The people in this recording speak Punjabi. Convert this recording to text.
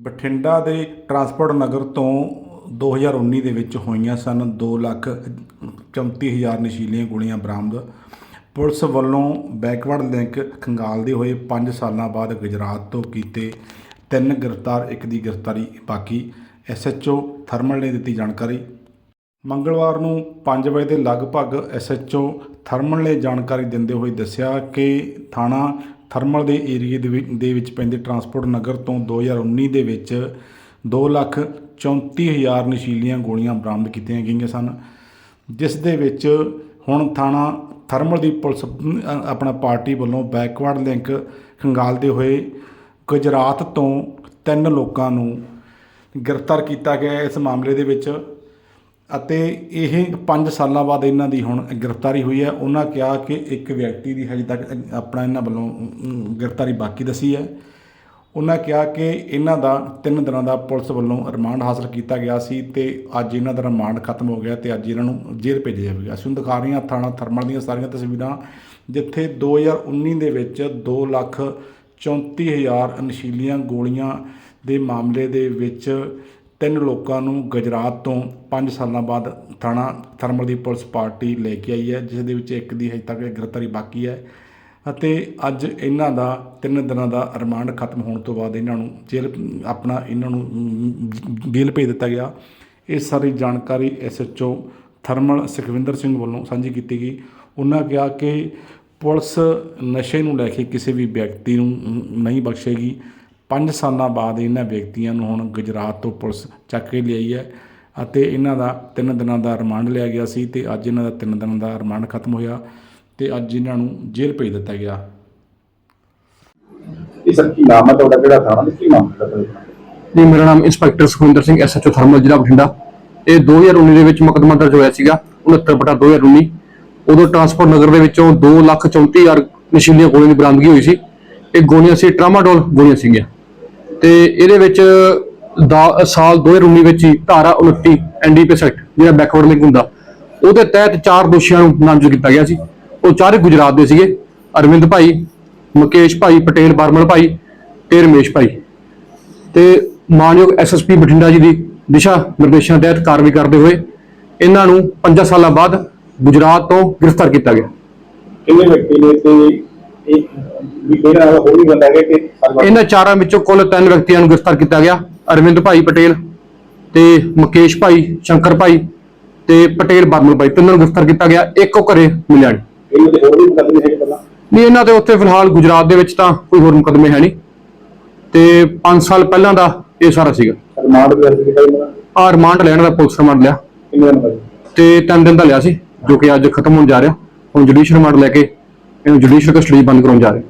ਬਠਿੰਡਾ ਦੇ ਟਰਾਂਸਪੋਰਟ ਨਗਰ ਤੋਂ 2019 ਦੇ ਵਿੱਚ ਹੋਈਆਂ ਸਨ 2 ਲੱਖ 34 ਹਜ਼ਾਰ ਨਸ਼ੀਲੀਆਂ ਗੋਲੀਆਂ ਬਰਾਮਦ। ਪੁਲਿਸ ਵੱਲੋਂ ਬੈਕਵਰਡ ਲਿੰਕ ਖੰਗਾਲਦੇ ਹੋਏ 5 ਸਾਲਾਂ ਬਾਅਦ ਗੁਜਰਾਤ ਤੋਂ ਕੀਤੇ ਤਿੰਨ ਗ੍ਰਿਫਤਾਰ, ਇੱਕ ਦੀ ਗ੍ਰਿਫਤਾਰੀ ਬਾਕੀ। ਐਸਐਚਓ ਥਰਮਲ ਨੇ ਦਿੱਤੀ ਜਾਣਕਾਰੀ। ਮੰਗਲਵਾਰ ਨੂੰ 5 ਵਜੇ ਦੇ ਲਗਭਗ ਐਸਐਚਓ ਥਰਮਲ ਨੇ ਜਾਣਕਾਰੀ ਦਿੰਦੇ ਹੋਏ ਦੱਸਿਆ ਕਿ ਥਾਣਾ ਥਰਮਲ ਦੇ ਏਰੀਏ ਦੇ ਵਿੱਚ ਦੇ ਵਿੱਚ ਪੈਂਦੇ ਟਰਾਂਸਪੋਰਟ ਨਗਰ ਤੋਂ 2019 ਦੇ ਵਿੱਚ 2 ਲੱਖ 34 ਹਜ਼ਾਰ ਨਸ਼ੀਲੀਆਂ ਗੋਲੀਆਂ ਬਰਾਮਦ ਕੀਤੀਆਂ ਗਈਆਂ ਸਨ, ਜਿਸ ਦੇ ਵਿੱਚ ਹੁਣ ਥਾਣਾ ਥਰਮਲ ਦੀ ਪੁਲਿਸ ਆਪਣਾ ਪਾਰਟੀ ਵੱਲੋਂ ਬੈਕਵਰਡ ਲਿੰਕ ਖੰਗਾਲਦੇ ਹੋਏ ਗੁਜਰਾਤ ਤੋਂ ਤਿੰਨ ਲੋਕਾਂ ਨੂੰ ਗ੍ਰਿਫਤਾਰ ਕੀਤਾ ਗਿਆ। ਇਸ ਮਾਮਲੇ ਦੇ ਵਿੱਚ ਅਤੇ ਇਹ 5 ਸਾਲਾਂ ਬਾਅਦ ਇਹਨਾਂ ਦੀ ਹੁਣ ਗ੍ਰਿਫਤਾਰੀ ਹੋਈ ਹੈ। ਉਹਨਾਂ ਕਿਹਾ ਕਿ ਇੱਕ ਵਿਅਕਤੀ ਦੀ ਹਜੇ ਤੱਕ ਆਪਣਾ ਇਹਨਾਂ ਵੱਲੋਂ ਗ੍ਰਿਫਤਾਰੀ ਬਾਕੀ ਦੱਸੀ ਹੈ। ਉਹਨਾਂ ਕਿਹਾ ਕਿ ਇਹਨਾਂ ਦਾ ਤਿੰਨ ਦਿਨਾਂ ਦਾ ਪੁਲਿਸ ਵੱਲੋਂ ਰਿਮਾਂਡ ਹਾਸਲ ਕੀਤਾ ਗਿਆ ਸੀ ਤੇ ਅੱਜ ਇਹਨਾਂ ਦਾ ਰਿਮਾਂਡ ਖਤਮ ਹੋ ਗਿਆ ਤੇ ਅੱਜ ਇਹਨਾਂ ਨੂੰ ਜੇਲ੍ਹ ਭੇਜਿਆ ਜਾਵੇਗਾ ਅਸੀਂ ਹੁਣ ਦਿਖਾ ਰਹੇ ਹਾਂ ਥਾਣਾ ਥਰਮਲ ਦੀਆਂ ਸਾਰੀਆਂ ਤਸਵੀਰਾਂ, ਜਿੱਥੇ 2019 ਦੇ ਵਿੱਚ 2 ਲੱਖ 34 ਹਜ਼ਾਰ ਨਸ਼ੀਲੀਆਂ ਗੋਲੀਆਂ ਦੇ ਮਾਮਲੇ ਦੇ ਵਿੱਚ ਤਿੰਨ ਲੋਕਾਂ ਨੂੰ ਗੁਜਰਾਤ ਤੋਂ 5 ਸਾਲਾਂ ਬਾਅਦ ਥਾਣਾ ਥਰਮਲ ਦੀ ਪੁਲਿਸ ਪਾਰਟੀ ਲੈ ਕੇ ਆਈ ਹੈ, ਜਿਸ ਦੇ ਵਿੱਚ ਇੱਕ ਦੀ ਹਜੇ ਤੱਕ ਗ੍ਰਿਫਤਾਰੀ ਬਾਕੀ ਹੈ ਅਤੇ ਅੱਜ ਇਹਨਾਂ ਦਾ ਤਿੰਨ ਦਿਨਾਂ ਦਾ ਰਿਮਾਂਡ ਖਤਮ ਹੋਣ ਤੋਂ ਬਾਅਦ ਇਹਨਾਂ ਨੂੰ ਜੇਲ੍ਹ, ਆਪਣਾ ਇਹਨਾਂ ਨੂੰ ਜੇਲ੍ਹ ਭੇਜ ਦਿੱਤਾ ਗਿਆ। ਇਹ ਸਾਰੀ ਜਾਣਕਾਰੀ ਐਸਐਚਓ ਥਰਮਲ ਸੁਖਵਿੰਦਰ ਸਿੰਘ ਵੱਲੋਂ ਸਾਂਝੀ ਕੀਤੀ ਗਈ। ਉਹਨਾਂ ਕਿਹਾ ਕਿ ਪੁਲਿਸ ਨਸ਼ੇ ਨੂੰ ਲੈ ਕੇ ਕਿਸੇ ਵੀ ਵਿਅਕਤੀ ਨੂੰ ਨਹੀਂ ਬਖਸ਼ੇਗੀ। 5 ਸਾਲਾਂ ਬਾਅਦ ਇਹਨਾਂ ਵਿਅਕਤੀਆਂ ਨੂੰ ਹੁਣ ਗੁਜਰਾਤ ਤੋਂ ਪੁਲਿਸ ਚੱਕ ਕੇ ਲਿਆਈ ਹੈ ਅਤੇ ਇਹਨਾਂ ਦਾ ਤਿੰਨ ਦਿਨਾਂ ਦਾ ਰਿਮਾਂਡ ਲਿਆ ਗਿਆ ਸੀ ਤੇ ਅੱਜ ਇਹਨਾਂ ਦਾ ਤਿੰਨ ਦਿਨਾਂ ਦਾ ਰਿਮਾਂਡ ਖਤਮ ਹੋਇਆ ਤੇ ਅੱਜ ਇਹਨਾਂ ਨੂੰ ਜੇਲ੍ਹ ਭੇਜ ਦਿੱਤਾ ਗਿਆ। ਇਹ ਸਰ ਕੀ ਨਾਮ ਹੈ ਤੁਹਾਡਾ? ਕਿਹੜਾ ਥਾਣਾ? ਤੇ ਕੀ ਮਾਮਲਾ ਹੈ ਤੁਹਾਡਾ? ਜੀ ਮੇਰਾ ਨਾਮ inspector Sukhwinder Singh SHO thermal ਜ਼ਿਲ੍ਹਾ ਬਠਿੰਡਾ। ਇਹ 2019 ਦੇ ਵਿੱਚ ਮੁਕੱਦਮਾ ਦਰਜ ਹੋਇਆ ਸੀਗਾ 69 ਬਟਾ 2019 ਉਦੋਂ ਟਰਾਂਸਪੋਰਟ ਨਗਰ ਦੇ ਵਿੱਚੋਂ 2,34,000 ਨਸ਼ੀਲੀਆਂ ਗੋਲੀਆਂ ਦੀ ਬਰਾਮਦਗੀ ਹੋਈ ਸੀ। ਇਹ ਗੋਲੀਆਂ ਸੀ ਟਰਾਮਾਡੋਲ ਗੋਲੀਆਂ ਸੀਗੀਆਂ। ਤੇ ਇਹਦੇ ਵਿੱਚ ਦਾ- ਸਾਲ 2019 ਵਿੱਚ ਹੀ ਧਾਰਾ 29 ਐਨਡੀਪੀਐਸ ਸੈਕਟ ਜਿਹੜਾ ਬੈਕਵਰਡ ਲਿੰਕ ਹੁੰਦਾ, ਉਹਦੇ ਤਹਿਤ ਚਾਰ ਦੋਸ਼ੀਆਂ ਨੂੰ ਨਾਮਜ਼ਦ ਕੀਤਾ ਗਿਆ ਸੀ। ਉਹ ਚਾਰੇ ਗੁਜਰਾਤ ਦੇ ਸੀਗੇ, ਅਰਵਿੰਦ ਭਾਈ, ਮੁਕੇਸ਼ ਭਾਈ, ਪਟੇਲ, ਬਰਮਲ ਭਾਈ ਤੇ ਰਮੇਸ਼ ਭਾਈ। ਤੇ ਮਾਨਯੋਗ ਐਸਐਸਪੀ ਬਠਿੰਡਾ ਜੀ ਦੀ ਦਿਸ਼ਾ ਨਿਰਦੇਸ਼ਾਂ ਤਹਿਤ ਕਾਰਵਾਈ ਕਰਦੇ ਹੋਏ, ਇਹਨਾਂ ਨੂੰ 5 ਸਾਲਾਂ ਬਾਅਦ ਗੁਜਰਾਤ ਤੋਂ ਗ੍ਰਿਫਤਾਰ ਕੀਤਾ ਗਿਆ। ਕਿੰਨੇ ਵਿਅਕਤੀ ਨੇ ਤੇ ਇੱਕ ਵੀ ਕਿਹੜਾ ਨਾਲ ਹੋਰ ਵੀ ਬੰਦਾ ਹੈ ਕਿ ਸਰਵਾ- ਇਹਨਾਂ ਚਾਰਾਂ ਵਿੱਚੋਂ ਕੁੱਲ ਤਿੰਨ ਵਿਅਕਤੀਆਂ ਨੂੰ ਗ੍ਰਿਫਤਾਰ ਕੀਤਾ ਗਿਆ। ਅਰਵਿੰਦ ਭਾਈ ਪਟੇਲ ਤੇ ਮੁਕੇਸ਼ ਭਾਈ ਸ਼ੰਕਰ ਭਾਈ ਤੇ ਪਟੇਲ ਬਰਮਲ ਭਾਈ। ਤਿੰਨਾਂ ਨੂੰ ਗ੍ਰਿਫਤਾਰ ਕੀਤਾ ਗਿਆ। ਇੱਕ ਉਹ ਘਰੇ ਮਿਲਿਆ ਨਹੀਂ ਇਹਨਾਂ ਦੇ ਹੋਰ ਵੀ ਮੁਕੱਦਮੇ ਹੈ ਪਹਿਲਾਂ? ਨਹੀਂ ਇਹਨਾਂ ਦੇ ਉੱਤੇ ਫਿਲਹਾਲ ਗੁਜਰਾਤ ਦੇ ਵਿੱਚ ਤਾਂ ਕੋਈ ਹੋਰ ਮੁਕੱਦਮੇ ਹੈ ਨਹੀਂ ਤੇ 5 ਸਾਲ ਪਹਿਲਾਂ ਦਾ ਇਹ ਸਾਰਾ ਸੀਗਾ। ਰਿਮਾਂਡ ਵੀ ਅਰਜ਼ੀ ਕੀਤਾ ਇਹਨਾਂ ਦਾ ਆ ਰਿਮਾਂਡ ਲੈਣ ਦਾ ਪੁਲਿਸ ਰਿਮਾਂਡ ਲਿਆ। ਕਿੰਨੇ ਤੇ ਤਿੰਨ ਦਿਨ ਦਾ ਲਿਆ ਸੀ ਜੋ ਕਿ ਅੱਜ ਖਤਮ ਹੋਣ ਜਾ ਰਿਹਾ। ਹੁਣ ਜੁਡੀਸ਼ੀਅਲ ਰਿਮਾਂਡ ਲੈ ਕੇ ਇਹਨੂੰ ਜੁਡੀਸ਼ੀਅਲ ਕਸਟਡੀ ਬੰਦ ਕਰਾਉਣ ਜਾ ਰਹੇ